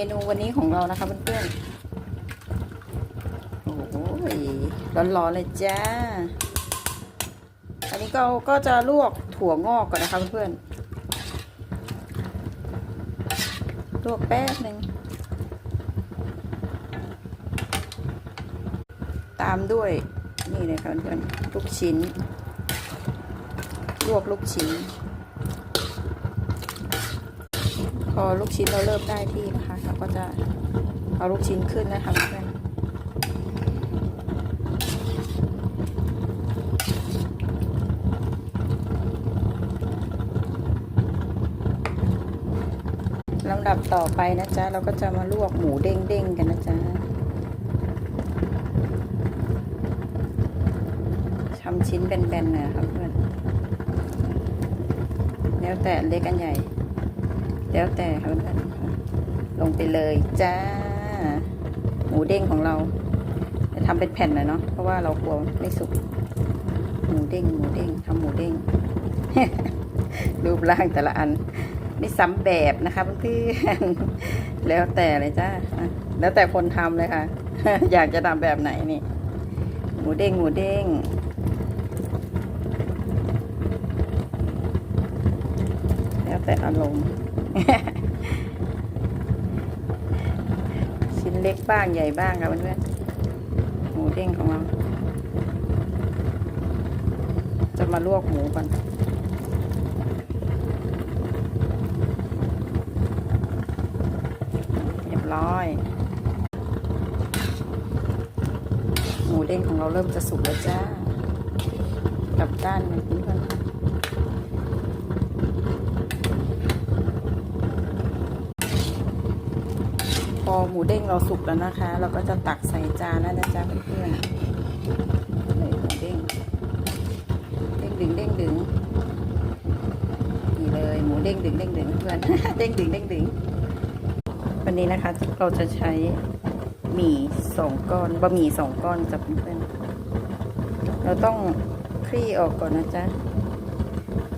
เมนูวันนี้ของเรานะคะเพื่อนๆ โอ้โหร้อนๆเลยจ้า อันนี้ก็ก็จะลวกถั่วงอกก่อนนะคะเพื่อนๆ ลวกแป๊บหนึ่ง ตามด้วยนี่เลยค่ะเพื่อนๆ ลูกชิ้น ลวกลูกชิ้นพอลูกชิ้นเราเริ่มได้ที่นะคะ ก็จะเอาลูกชิ้นขึ้นนะคะเพื่อนลำดับต่อไปนะจ๊ะ เราก็จะมาลวกหมูเด้งๆกันนะจ๊ะทำชิ้นแบนๆน่อยครับเพื่อนแล้วแต่เล็กอันใหญ่ แล้วแต่ค่ะเพื่อน ลงไปเลยจ้า หมูเด้งของเราจะทำเป็นแผ่นหน่อยเนาะเพราะว่าเรากลัวไม่สุก หมูเด้ง หมูเด้งทำหมูเด้งรูปร่างแต่ละอัน ไม่ซ้ำแบบนะคะเพื่อนแล้วแต่เลยจ้าแล้วแต่คนทำเลยค่ะ อยากจะทำแบบไหนนี่ หมูเด้ง หมูเด้งแล้วแต่อารมณ์ ชิ้น เล็กบ้างใหญ่บ้างค่ะเพื่อนๆหมูเด้งของเรา จะมาลวกหมูก่อนเรียบร้อย หมูเด้งของเราเริ่มจะสุกแล้วจ้า กลับด้านหนึ่งเพื่อนๆ พ อหมูเด้งเราสุกแล้วนะคะ เราก็จะตักใส่จานแล้วนะจ๊ะเพื่อนๆเลยหมูเด้งเด้งดึงเด้งดึงนี่เลยหมูเด้งดึงเด้งดึงเพื่อนเด้งดึงเด้งดึงวันนี้นะคะเราจะใช้หมี่สองก้อนบะหมี่สองก้อนจ้ะเพื่อนๆเราต้องคลี่ออกก่อนนะจ๊ะ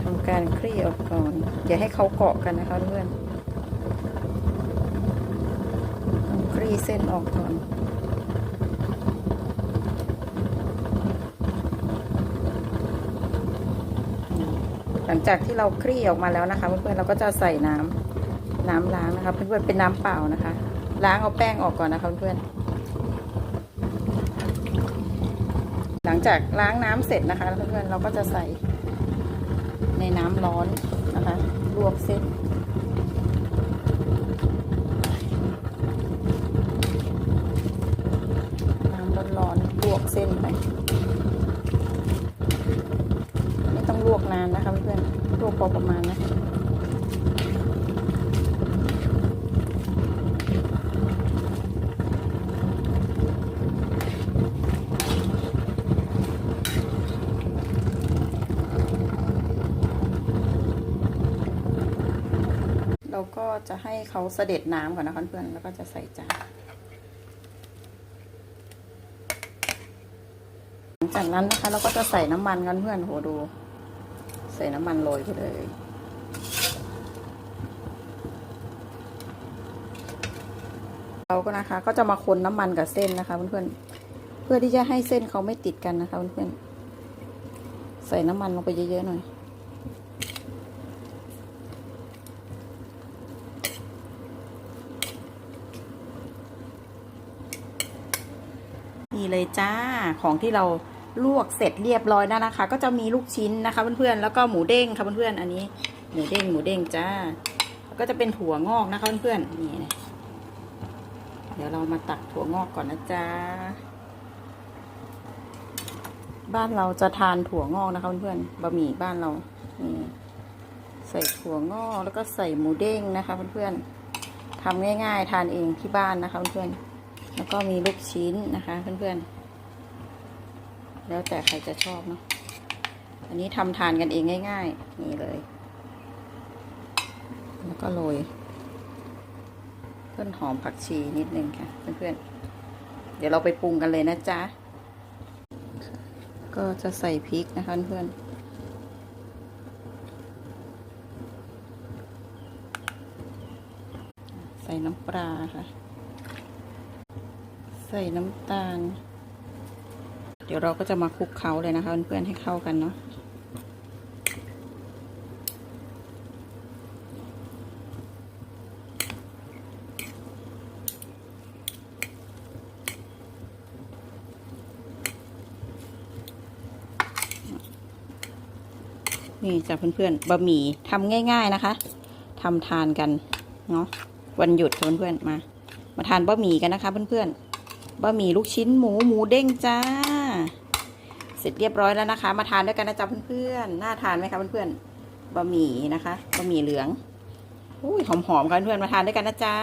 ทำการคลี่ออกก่อนอย่าให้เขาเกาะกันนะคะเพื่อน คลี่ เส้นออกก่อนหลังจากที่เราคลี่ออกมาแล้วนะคะ เพื่อนๆเราก็จะใส่น้ำน้ำล้างนะคะ เพื่อนๆเป็นน้ำเปล่านะคะ ล้างเอาแป้งออกก่อนนะคะเพื่อนๆหลังจากล้างน้ำเสร็จนะคะเพื่อนๆเราก็จะใส่ในน้ำร้อนนะคะลวกเส้นำร้อนๆลวก เส้นไป ไม่ต้องลวกนานนะคะเพื่อนลวกพอประมาณนะเราก็จะให้เขาเสด็จน้ำก่อนนะคะเพื่อนแล้วก็จะใส่จาน หลัง จากนั้นนะคะ เราก็จะใส่น้ำมันกันเพื่อนโหดู ใส่น้ำมันโรยไปเลยเราก็นะคะ ก็จะมาคนน้ำมันกับเส้นนะคะเพื่อนๆเพื่อที่จะให้เส้นเขาไม่ติดกันนะคะเพื่อนๆใส่น้ำมันลงไปเยอะๆหน่อยนี่เลยจ้าของที่เรา ลวกเสร็จเรียบร้อยแล้วนะคะ ก็จะมีลูกชิ้นนะคะเพื่อนๆแล้วก็หมูเด้งค่ะเพื่อนๆอันนี้หมูเด้งหมูเด้งจ้าแล้วก็จะเป็นถั่วงอกนะคะเพื่อนๆนี่นะเดี๋ยวเรามาตักถั่วงอกก่อนนะจ๊ะบ้านเราจะทานถั่วงอกนะคะเพื่อนๆบะหมี่บ้านเรานี่ใส่ถั่วงอกแล้วก็ใส่หมูเด้งนะคะเพื่อนๆทำง่าย ๆ ทานเองที่บ้านนะคะเพื่อนๆแล้วก็มีลูกชิ้นนะคะเพื่อนๆ แล้วแต่ใครจะชอบเนาะอันนี้ทำทานกันเองง่าย ๆ นี่เลย แล้วก็โรยต้นหอมผักชีนิดนึงค่ะ เพื่อนๆ เดี๋ยวเราไปปรุงกันเลยนะจ๊ะ ก็จะใส่พริกนะคะเพื่อนใส่น้ำปลาค่ะ ใส่น้ำตาล ดี๋ยวเราก็จะมาคลุกเคล้าเลยนะคะเพื่อนๆให้เข้ากันเนาะนี่จ้ะเพื่อนๆบะหมี่ทำง่าย ๆนะคะทำทานกันเนาะวันหยุดค่ะเพื่อนๆมา มาทานบะหมี่กันนะคะ เพื่อนๆบะหมี่ลูกชิ้นหมูหมูเด้งจ้า เสร็จเรียบร้อยแล้วนะคะ มาทานด้วยกันนะจ๊ะเพื่อนๆ น่าทานไหมคะเพื่อนๆ บะหมี่นะคะ บะหมี่เหลืองอุ้ยหอมๆค่ะเพื่อนๆ มาทานด้วยกันนะจ๊ะ